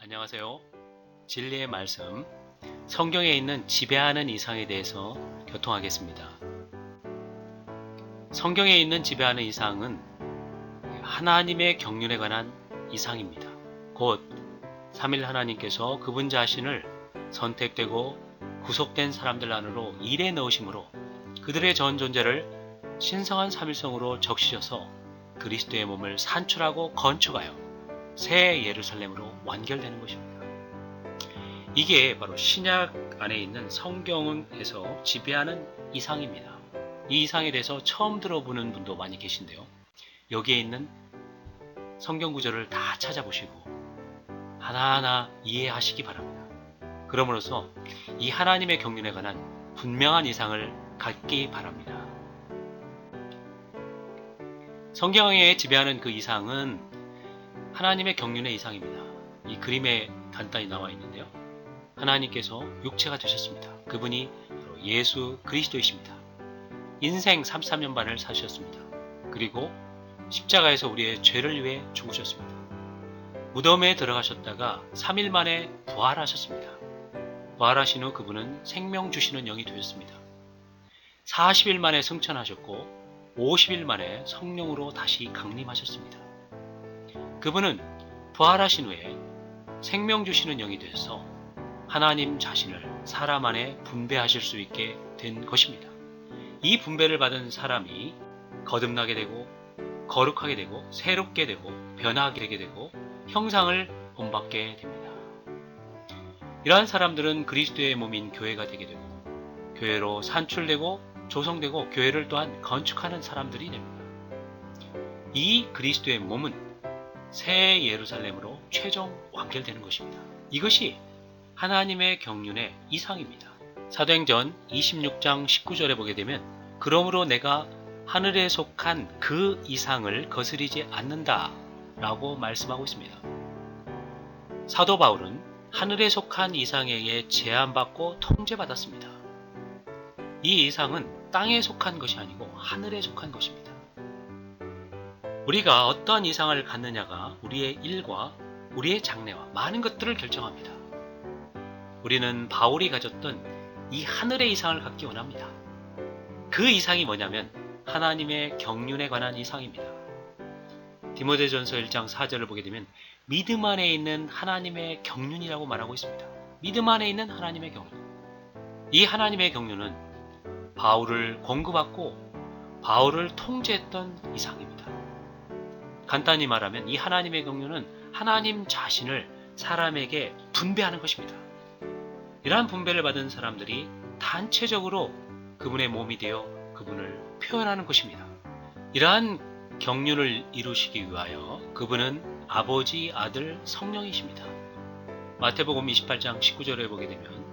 안녕하세요. 진리의 말씀, 성경에 있는 지배하는 이상에 대해서 교통하겠습니다. 성경에 있는 지배하는 이상은 하나님의 경륜에 관한 이상입니다. 곧 삼일 하나님께서 그분 자신을 선택되고 구속된 사람들 안으로 일에 넣으심으로 그들의 전 존재를 신성한 삼일성으로 적시셔서 그리스도의 몸을 산출하고 건축하여 새 예루살렘으로 완결되는 것입니다. 이게 바로 신약 안에 있는 성경에서 지배하는 이상입니다. 이 이상에 대해서 처음 들어보는 분도 많이 계신데요. 여기에 있는 성경 구절을 다 찾아보시고 하나하나 이해하시기 바랍니다. 그러므로서 이 하나님의 경륜에 관한 분명한 이상을 갖기 바랍니다. 성경에 지배하는 그 이상은 하나님의 경륜의 이상입니다. 이 그림에 간단히 나와 있는데요. 하나님께서 육체가 되셨습니다. 그분이 바로 예수 그리스도이십니다. 인생 33년 반을 사셨습니다. 그리고 십자가에서 우리의 죄를 위해 죽으셨습니다. 무덤에 들어가셨다가 3일 만에 부활하셨습니다. 부활하신 후 그분은 생명 주시는 영이 되셨습니다. 40일 만에 승천하셨고 50일 만에 성령으로 다시 강림하셨습니다. 그분은 부활하신 후에 생명 주시는 영이 되어서 하나님 자신을 사람 안에 분배하실 수 있게 된 것입니다. 이 분배를 받은 사람이 거듭나게 되고 거룩하게 되고 새롭게 되고 변하게 되게 되고 형상을 본받게 됩니다. 이러한 사람들은 그리스도의 몸인 교회가 되게 되고 교회로 산출되고 조성되고 교회를 또한 건축하는 사람들이 됩니다. 이 그리스도의 몸은 새 예루살렘으로 최종 완결되는 것입니다. 이것이 하나님의 경륜의 이상입니다. 사도행전 26장 19절에 보게 되면 그러므로 내가 하늘에 속한 그 이상을 거스리지 않는다 라고 말씀하고 있습니다. 사도 바울은 하늘에 속한 이상에 의해 제한받고 통제받았습니다. 이 이상은 땅에 속한 것이 아니고 하늘에 속한 것입니다. 우리가 어떤 이상을 갖느냐가 우리의 일과 우리의 장래와 많은 것들을 결정합니다. 우리는 바울이 가졌던 이 하늘의 이상을 갖기 원합니다. 그 이상이 뭐냐면 하나님의 경륜에 관한 이상입니다. 디모데전서 1장 4절을 보게 되면 믿음 안에 있는 하나님의 경륜이라고 말하고 있습니다. 믿음 안에 있는 하나님의 경륜. 이 하나님의 경륜은 바울을 공급받고 바울을 통제했던 이상입니다. 간단히 말하면 이 하나님의 경륜은 하나님 자신을 사람에게 분배하는 것입니다. 이러한 분배를 받은 사람들이 단체적으로 그분의 몸이 되어 그분을 표현하는 것입니다. 이러한 경륜을 이루시기 위하여 그분은 아버지, 아들, 성령이십니다. 마태복음 28장 19절에 보게 되면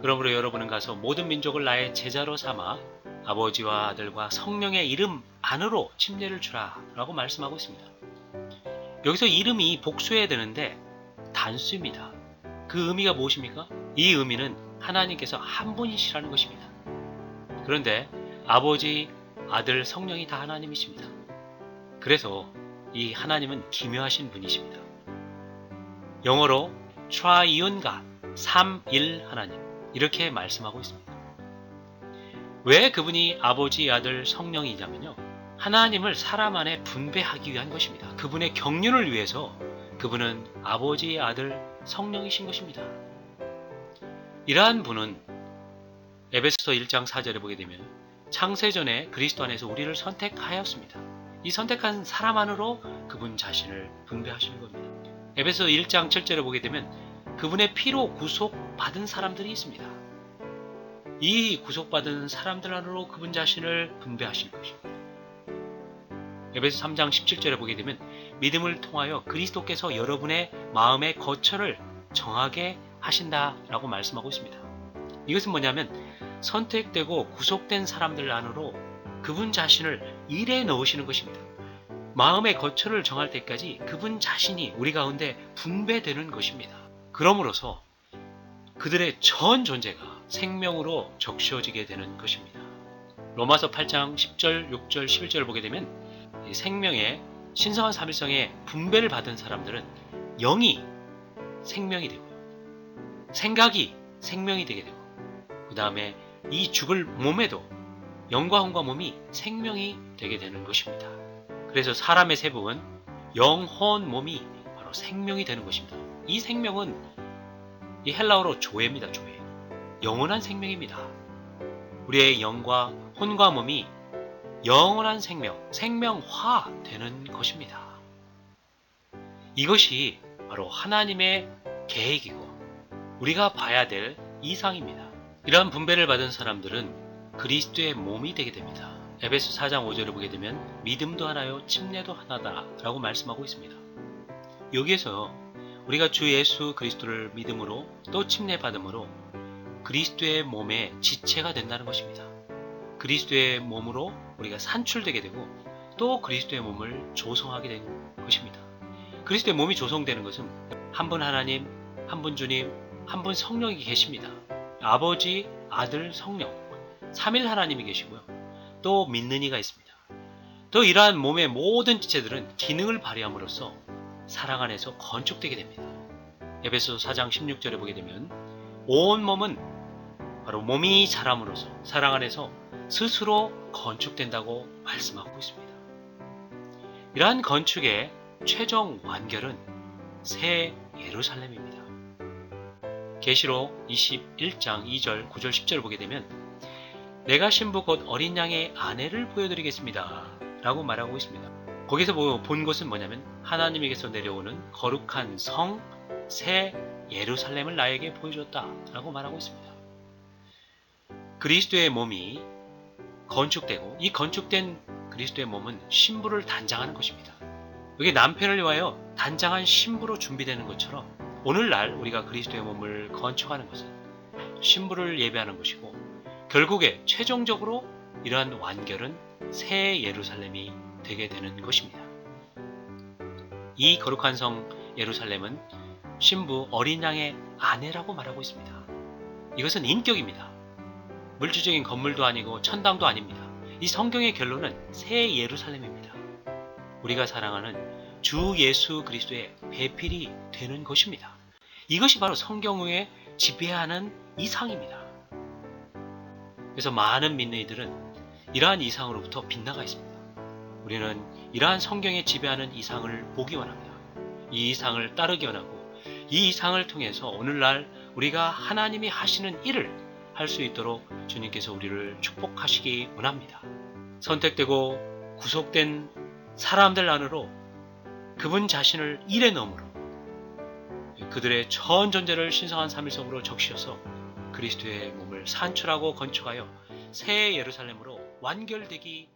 그러므로 여러분은 가서 모든 민족을 나의 제자로 삼아 아버지와 아들과 성령의 이름 안으로 침례를 주라 라고 말씀하고 있습니다. 여기서 이름이 복수해야 되는데 단수입니다. 그 의미가 무엇입니까? 이 의미는 하나님께서 한 분이시라는 것입니다. 그런데 아버지, 아들, 성령이 다 하나님이십니다. 그래서 이 하나님은 기묘하신 분이십니다. 영어로 God, 삼일 하나님 이렇게 말씀하고 있습니다. 왜 그분이 아버지, 아들, 성령이냐면요. 하나님을 사람 안에 분배하기 위한 것입니다. 그분의 경륜을 위해서 그분은 아버지, 아들, 성령이신 것입니다. 이러한 분은 에베소서 1장 4절에 보게 되면 창세전에 그리스도 안에서 우리를 선택하였습니다. 이 선택한 사람 안으로 그분 자신을 분배하시는 겁니다. 에베소 1장 7절에 보게 되면 그분의 피로 구속받은 사람들이 있습니다. 이 구속받은 사람들 안으로 그분 자신을 분배하실 것입니다. 에베소 3장 17절에 보게 되면 믿음을 통하여 그리스도께서 여러분의 마음의 거처를 정하게 하신다라고 말씀하고 있습니다. 이것은 뭐냐면 선택되고 구속된 사람들 안으로 그분 자신을 일에 넣으시는 것입니다. 마음의 거처를 정할 때까지 그분 자신이 우리 가운데 분배되는 것입니다. 그러므로서 그들의 전 존재가 생명으로 적셔지게 되는 것입니다. 로마서 8장 10절, 6절, 11절을 보게 되면 생명의 신성한 삼일성의 분배를 받은 사람들은 영이 생명이 되고요. 생각이 생명이 되게 되고 그 다음에 이 죽을 몸에도 영과 혼과 몸이 생명이 되게 되는 것입니다. 그래서 사람의 세부은 영혼 몸이 바로 생명이 되는 것입니다. 이 생명은 이 헬라어로 조회입니다. 조회. 영원한 생명입니다. 우리의 영과 혼과 몸이 영원한 생명, 생명화 되는 것입니다. 이것이 바로 하나님의 계획이고 우리가 봐야 될 이상입니다. 이러한 분배를 받은 사람들은 그리스도의 몸이 되게 됩니다. 에베소 4장 5절을 보게 되면 믿음도 하나요 침례도 하나다 라고 말씀하고 있습니다. 여기에서 우리가 주 예수 그리스도를 믿음으로 또 침례 받음으로 그리스도의 몸의 지체가 된다는 것입니다. 그리스도의 몸으로 우리가 산출되게 되고 또 그리스도의 몸을 조성하게 된 것입니다. 그리스도의 몸이 조성되는 것은 한 분 하나님, 한 분 주님, 한 분 성령이 계십니다. 아버지, 아들, 성령, 삼일 하나님이 계시고요. 또 믿는 이가 있습니다. 또 이러한 몸의 모든 지체들은 기능을 발휘함으로써 사랑 안에서 건축되게 됩니다. 에베소 4장 16절에 보게 되면 온 몸은 바로 몸이 자람으로써 사랑 안에서 스스로 건축된다고 말씀하고 있습니다. 이러한 건축의 최종 완결은 새 예루살렘입니다. 계시록 21장 2절, 9절, 10절을 보게 되면 내가 신부 곧 어린 양의 아내를 보여드리겠습니다. 라고 말하고 있습니다. 거기서 본 것은 뭐냐면 하나님에게서 내려오는 거룩한 성, 새 예루살렘을 나에게 보여줬다. 라고 말하고 있습니다. 그리스도의 몸이 건축되고 이 건축된 그리스도의 몸은 신부를 단장하는 것입니다. 여기 남편을 위하여 단장한 신부로 준비되는 것처럼 오늘날 우리가 그리스도의 몸을 건축하는 것은 신부를 예배하는 것이고 결국에 최종적으로 이러한 완결은 새 예루살렘이 되게 되는 것입니다. 이 거룩한 성 예루살렘은 신부 어린 양의 아내라고 말하고 있습니다. 이것은 인격입니다. 물질적인 건물도 아니고 천당도 아닙니다. 이 성경의 결론은 새 예루살렘입니다. 우리가 사랑하는 주 예수 그리스도의 배필이 되는 것입니다. 이것이 바로 성경의 지배하는 이상입니다. 그래서 많은 이들은 이러한 이상으로부터 빗나가 있습니다. 우리는 이러한 성경에 지배하는 이상을 보기 원합니다. 이 이상을 따르기 원하고 이 이상을 통해서 오늘날 우리가 하나님이 하시는 일을 할 수 있도록 주님께서 우리를 축복하시기 원합니다. 선택되고 구속된 사람들 안으로 그분 자신을 일에 넣음으로 그들의 전 존재를 신성한 삼일성으로 적시어서 그리스도의 몸을 산출하고 건축하여 새 예루살렘으로 완결되기